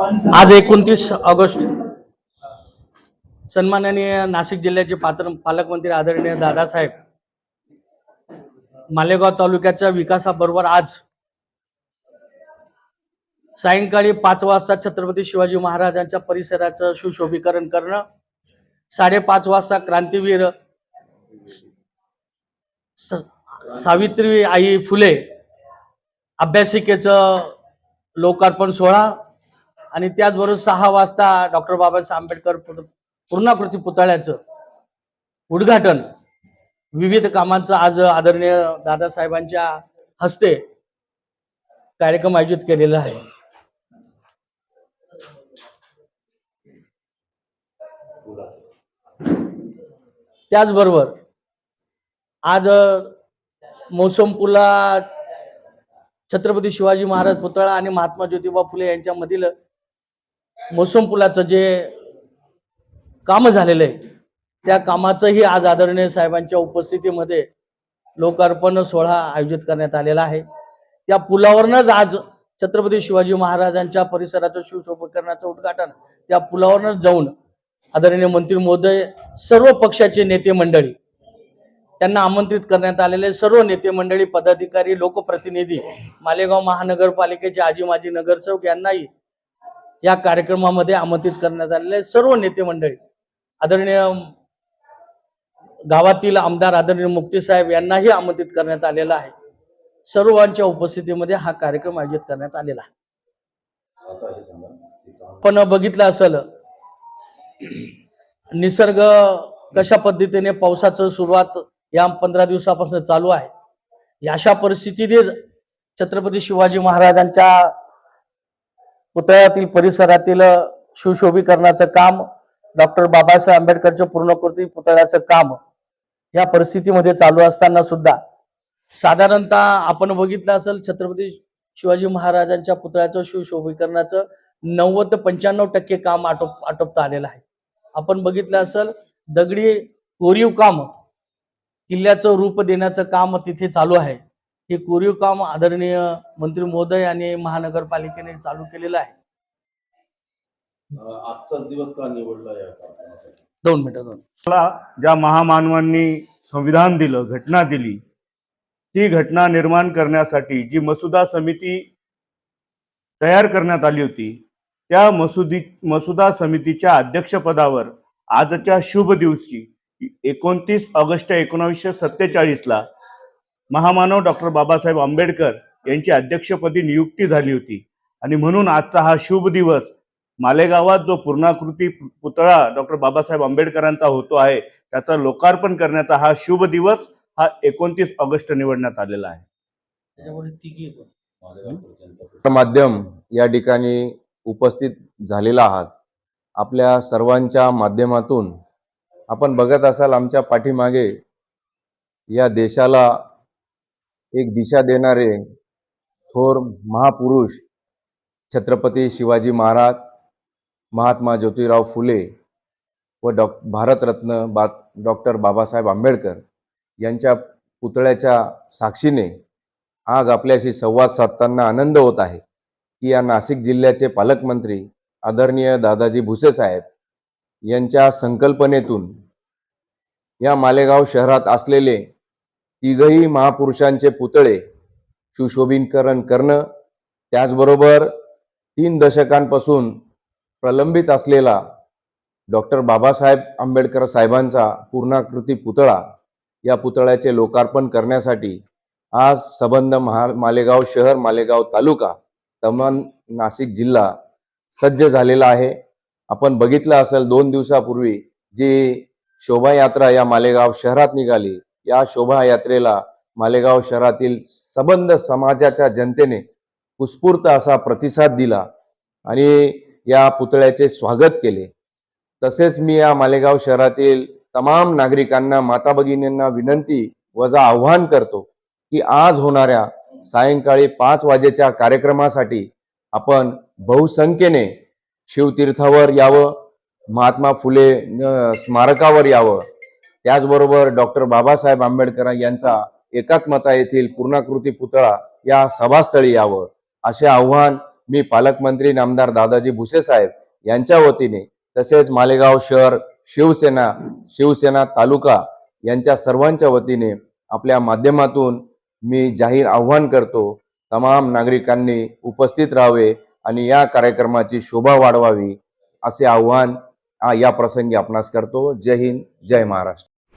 आज एकोणतीस ऑगस्ट. सन्माननीय नाशिक जिल्ह्याचे पात्र पालकमंत्री आदरणीय दादासाहेब. मालेगाव तालुक्याच्या विकासाबरोबर आज सायंकाळी पाच वाजता छत्रपती शिवाजी महाराजांच्या परिसराचं सुशोभीकरण करणं. साडेपाच वाजता क्रांतीवीर सावित्री आई फुले अभ्यासिकेचं लोकार्पण सोहळा. आणि त्याचबरोबर सहा वाजता डॉक्टर बाबासाहेब आंबेडकर पूर्णाकृती पुतळ्याचं उद्घाटन. विविध कामांचं आज आदरणीय दादासाहेबांच्या हस्ते कार्यक्रम आयोजित केलेला आहे. त्याचबरोबर आज मोसम पुला छत्रपती शिवाजी महाराज पुतळा आणि महात्मा ज्योतिबा फुले यांच्यामधील मोसम पुलाचं जे काम झालेलं आहे त्या कामाचंही आज आदरणीय साहेबांच्या उपस्थितीमध्ये लोकार्पण सोहळा आयोजित करण्यात आलेला आहे. त्या पुलावरनच आज छत्रपती शिवाजी महाराजांच्या परिसराचं शिवशोभीकरणाचं उद्घाटन त्या पुलावरनच जाऊन आदरणीय मंत्री महोदय सर्व पक्षाचे नेते मंडळी त्यांना आमंत्रित करण्यात आलेले सर्व नेते मंडळी पदाधिकारी लोकप्रतिनिधी मालेगाव महानगरपालिकेचे आजी माजी नगरसेवक यांनाही या कार्यक्रमामध्ये आमंत्रित करण्यात आलेले सर्व नेते मंडळी. आदरणीय गावातील आमदार आदरणीय मुक्ती साहेब यांनाही आमंत्रित करण्यात आलेला आहे. सर्वांच्या उपस्थितीमध्ये हा कार्यक्रम आयोजित करण्यात आलेला आहे. आपण बघितलं असेल निसर्ग कशा पद्धतीने पावसाचं सुरुवात या पंधरा दिवसापासून चालू आहे अशा परिस्थितीत छत्रपती शिवाजी महाराजांच्या पुतळ्यातील परिसरातील सुशोभीकरणाचं काम डॉक्टर बाबासाहेब आंबेडकरच्या पूर्णकृती पुतळ्याचं काम या परिस्थितीमध्ये चालू असताना सुद्धा साधारणतः आपण बघितलं असेल छत्रपती शिवाजी महाराजांच्या पुतळ्याचं सुशोभीकरणाचं नव्वद ते पंच्याण्णव टक्के काम आटोप आटोपता आलेलं आहे. आपण बघितलं असेल दगडी कोरीव काम किल्ल्याचं रूप देण्याचं काम तिथे चालू आहे. हे कोरीव काम आदरणीय मंत्री महोदय आणि महानगरपालिकेने चालू केलेलं आहे. आजचाच दिवस का निवडला दोन मिनिटं दोन मला ज्या महामानवांनी संविधान दिलं घटना दिली ती घटना निर्माण करण्यासाठी जी मसुदा समिती तयार करण्यात आली होती त्या मसुदी मसुदा समितीच्या अध्यक्षपदावर आजच्या शुभ दिवशी एकोणतीस ऑगस्ट एकोणावीसशे सत्तेचाळीसला महामानव डॉक्टर बाबासाहेब आंबेडकर यांची अध्यक्षपदी नियुक्ती झाली होती. आणि म्हणून आजचा हा शुभ दिवस मालेगावात जो पूर्णाकृती पुतळा डॉक्टर बाबासाहेब आंबेडकरांचा होतो आहे त्याचं लोकार्पण करण्याचा हा शुभ दिवस हा एकोणतीस ऑगस्ट निवडण्यात आलेला आहे. माध्यम या ठिकाणी उपस्थित झालेला आहात. आपल्या सर्वांच्या माध्यमातून आपण बघत असाल आमच्या पाठीमागे या देशाला एक दिशा देणारे थोर महापुरुष छत्रपती शिवाजी महाराज महात्मा ज्योतिराव फुले व डॉ भारतरत्न बा डॉक्टर बाबासाहेब आंबेडकर यांच्या पुतळ्याच्या साक्षीने आज आपल्याशी संवाद साधताना आनंद होत आहे की या नाशिक जिल्ह्याचे पालकमंत्री आदरणीय दादाजी भुसे साहेब यांच्या संकल्पनेतून या मालेगाव शहरात असलेले तिघही महापुरुषांचे पुतळे सुशोभीकरण करणं त्याचबरोबर तीन दशकांपासून प्रलंबित असलेला डॉक्टर बाबासाहेब आंबेडकर साहेबांचा पूर्णाकृती पुतळा या पुतळ्याचे लोकार्पण करण्यासाठी आज सबंध महा मालेगाव शहर मालेगाव तालुका तमान नाशिक जिल्हा सज्ज झालेला आहे. आपण बघितलं असेल दोन दिवसापूर्वी जी शोभायात्रा या मालेगाव शहरात निघाली या शोभायात्रेला मालेगाव शहरातील सबंध समाजाच्या जनतेने उत्स्फूर्त असा प्रतिसाद दिला आणि या पुतळ्याचे स्वागत केले. तसेच मी या मालेगाव शहरातील तमाम नागरिकांना माता भगिनींना विनंती वजा आव्हान करतो की आज होणाऱ्या सायंकाळी पाच वाजेच्या कार्यक्रमासाठी आपण बहुसंख्येने शिवतीर्थावर यावं महात्मा फुले स्मारकावर यावं त्याचबरोबर डॉक्टर बाबासाहेब आंबेडकर यांचा एकात्मता येथील पूर्णाकृती पुतळा या सभास्थळी यावं असे आव्हान मी पालकमंत्री नामदार दादाजी भुसे साहेब यांच्या वतीने तसेच मालेगाव शहर शिवसेना शिवसेना तालुका यांच्या सर्वांच्या वतीने आपल्या माध्यमातून मी जाहीर आव्हान करतो तमाम नागरिकांनी उपस्थित राहावे आणि या कार्यक्रमाची शोभा वाढवावी असे आव्हान या प्रसंगी आपणास करतो. जय हिंद जय महाराष्ट्र.